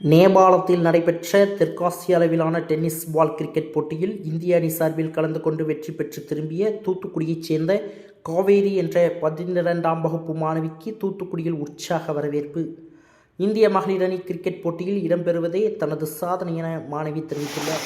நேபாளத்தில் நடைபெற்ற தெற்காசிய அளவிலான டென்னிஸ் பால் கிரிக்கெட் போட்டியில் இந்திய அணி சார்பில் கலந்து கொண்டு வெற்றி பெற்று திரும்பிய தூத்துக்குடியைச் சேர்ந்த காவேரி என்ற பதினிரண்டாம் வகுப்பு மாணவிக்கு தூத்துக்குடியில் உற்சாக வரவேற்பு. இந்திய மகளிர் அணி கிரிக்கெட் போட்டியில் இடம்பெறுவதே தனது சாதனை என மாணவி தெரிவித்துள்ளார்.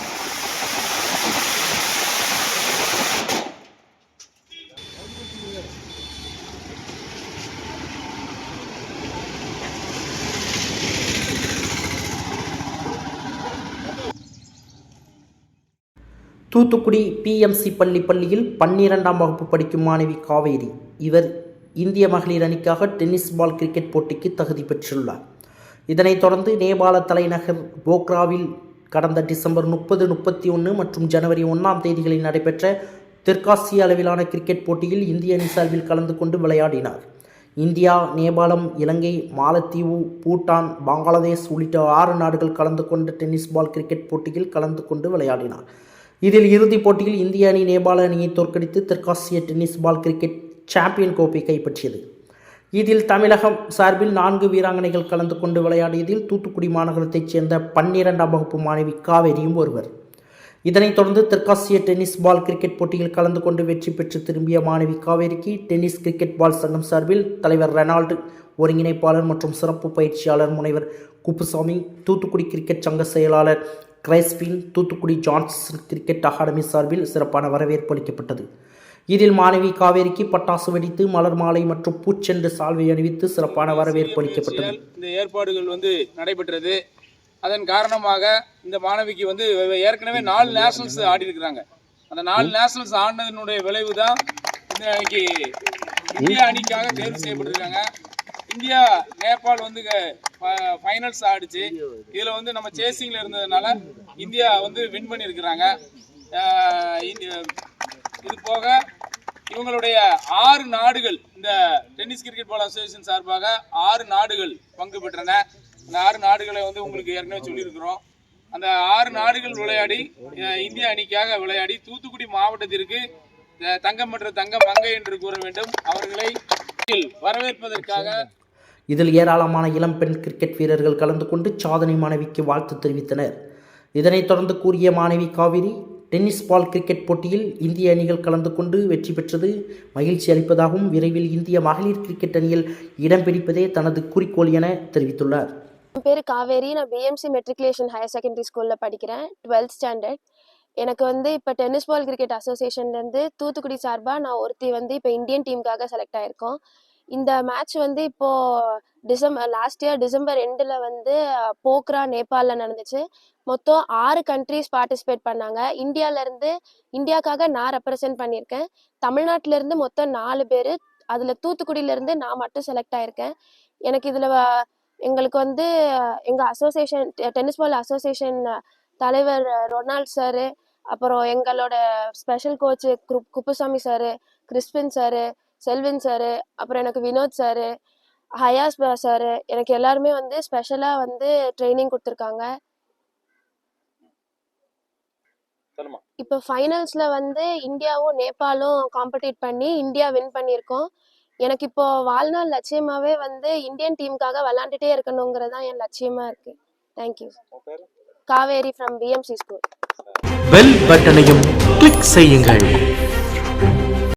தூத்துக்குடி பிஎம்சி பள்ளி பள்ளியில் பன்னிரெண்டாம் வகுப்பு படிக்கும் மாணவி காவேரி. இவர் இந்திய மகளிர் அணிக்காக டென்னிஸ் பால் கிரிக்கெட் போட்டிக்கு தகுதி பெற்றுள்ளார். இதனைத் தொடர்ந்து நேபாள தலைநகர் போக்ராவில் கடந்த டிசம்பர் முப்பது முப்பத்தி ஒன்று மற்றும் ஜனவரி ஒன்றாம் தேதிகளில் நடைபெற்ற தெற்காசிய அளவிலான கிரிக்கெட் போட்டியில் இந்திய அணி சார்பில் கலந்து கொண்டு விளையாடினார். இந்தியா நேபாளம் இலங்கை மாலத்தீவு பூட்டான் பங்களாதேஷ் உள்ளிட்ட ஆறு நாடுகள் கலந்து கொண்ட டென்னிஸ் பால் கிரிக்கெட் போட்டியில் கலந்து கொண்டு விளையாடினார். இதில் இறுதிப் போட்டியில் இந்திய அணி நேபாள அணியை தோற்கடித்து தெற்காசிய டென்னிஸ் பால் கிரிக்கெட் சாம்பியன் கோப்பை கைப்பற்றியது. இதில் தமிழகம் சார்பில் நான்கு வீராங்கனைகள் கலந்து கொண்டு விளையாடியதில் தூத்துக்குடி மாநகரத்தைச் சேர்ந்த பன்னிரெண்டாம் வகுப்பு மாணவி காவேரியும் ஒருவர். இதனைத் தொடர்ந்து தெற்காசிய டென்னிஸ் பால் கிரிக்கெட் போட்டியில் கலந்து கொண்டு வெற்றி பெற்று திரும்பிய மாணவி காவேரிக்கு டென்னிஸ் கிரிக்கெட் பால் சங்கம் சார்பில் தலைவர் ரெனால்டு ஒருங்கிணைப்பாளர் மற்றும் சிறப்பு பயிற்சியாளர் முனைவர் குப்புசாமி தூத்துக்குடி கிரிக்கெட் சங்க செயலாளர் Crispin Thoothukudi Johnson cricket academy சார்பில் சிறப்பான வரவேற்பு அளிக்கப்பட்டது. இதில் மாணவி காவேரிக்கு பட்டாசு வெடித்து மலர் மாலை மற்றும் பூச்செண்டு சால்வை அணிவித்து சிறப்பான வரவேற்பு அளிக்கப்பட்டது. இந்த ஏற்பாடுகள் வந்து நடைபெற்றது. அதன் காரணமாக இந்த மாணவிக்கு வந்து ஏற்கனவே நாலு நேஷனல்ஸ் ஆடி இருக்கிறாங்க. அந்த நாலு நேஷனல்ஸ் ஆடினதனுடைய விளைவு தான் இந்த இந்தியா அணிக்காக தேர்வு செய்யப்பட்டிருக்காங்க. இந்தியா நேபாள் வந்து ஃபைனல்ஸ் ஆடிச்சு. இதில் வந்து நம்ம சேசிங்கில் இருந்ததுனால இந்தியா வந்து வின் பண்ணியிருக்கிறாங்க. இந்த- இது போக இவங்களுடைய ஆறு நாடுகள் இந்த டென்னிஸ் கிரிக்கெட் பால் அசோசியேஷன் சார்பாக ஆறு நாடுகள் பங்கு பெற்றன. அந்த ஆறு நாடுகளை வந்து உங்களுக்கு ஏற்கனவே சொல்லியிருக்கிறோம். அந்த ஆறு நாடுகள் விளையாடி இந்திய அணிக்காக விளையாடி தூத்துக்குடி மாவட்டத்திற்கு தங்கம் பெற்ற தங்கம் மங்கை என்று கூற வேண்டும். அவர்களை வரவேற்பதற்காக இதில் ஏராளமான இளம் பெண் கிரிக்கெட் வீரர்கள் கலந்து கொண்டு சாதனை மாணவிக்கு வாழ்த்து தெரிவித்தனர். இதனைத் தொடர்ந்து கூறிய மாணவி காவிரி டென்னிஸ் பால் கிரிக்கெட் போட்டியில் இந்திய அணிகள் கலந்து கொண்டு வெற்றி பெற்றது. மகிழ்ச்சி அளிப்பதாகவும் விரைவில் இந்திய மகளிர் கிரிக்கெட் அணியில் இடம் பிடிப்பதே தனது குறிக்கோள் என தெரிவித்துள்ளார். என் பேர் காவேரி. நான் பிஎம்சி மெட்ரிகுலேஷன் ஹையர் செகண்டரி ஸ்கூலில் படிக்கிறேன். டுவெல்த் ஸ்டாண்டர்ட் எனக்கு வந்து இப்போ டென்னிஸ் பால் கிரிக்கெட் அசோசியேஷன்லேருந்து தூத்துக்குடி சார்பாக நான் ஒருத்தி வந்து இப்போ இந்தியன் டீமுக்காக செலக்ட் ஆயிருக்கோம். இந்த மேட்ச் வந்து இப்போது டிசம்பர் லாஸ்ட் இயர் டிசம்பர் எண்டில் வந்து போக்ரா நேபாளில் நடந்துச்சு. மொத்தம் ஆறு கண்ட்ரீஸ் பார்ட்டிசிபேட் பண்ணாங்க. இந்தியாவிலேருந்து இந்தியாக்காக நான் ரெப்ரசன்ட் பண்ணியிருக்கேன். தமிழ்நாட்டிலேருந்து மொத்தம் நாலு பேர் அதில் தூத்துக்குடியிலேருந்து நான் மட்டும் செலக்ட் ஆயிருக்கேன். எனக்கு இதில் எங்களுக்கு வந்து எங்கள் அசோசியேஷன் டென்னிஸ் பால் அசோசியேஷன் தலைவர் ரொனால்ட் சாரு அப்புறம் எங்களோட special coach குப் Kuppusamy sir Crispin sir Selvin sir அப்புறம் எனக்கு வினோத் சாரு ஹயாஸ் சாரு எனக்கு எல்லாருமே வந்து ஸ்பெஷலாக வந்து ட்ரைனிங் கொடுத்துருக்காங்க. இப்போ ஃபைனல்ஸில் வந்து இந்தியாவும் நேபாளும் காம்படிட் பண்ணி இந்தியா வின் பண்ணியிருக்கோம். எனக்கு இப்போ வாழ்நாள் லட்சியமாகவே வந்து இந்தியன் டீமுக்காக விளாண்டுட்டே இருக்கணுங்கிறது தான் என் லட்சியமாக இருக்குது thank you Kaveri from PMC school bell பட்டனையும் கிளிக் செய்யுங்கள்.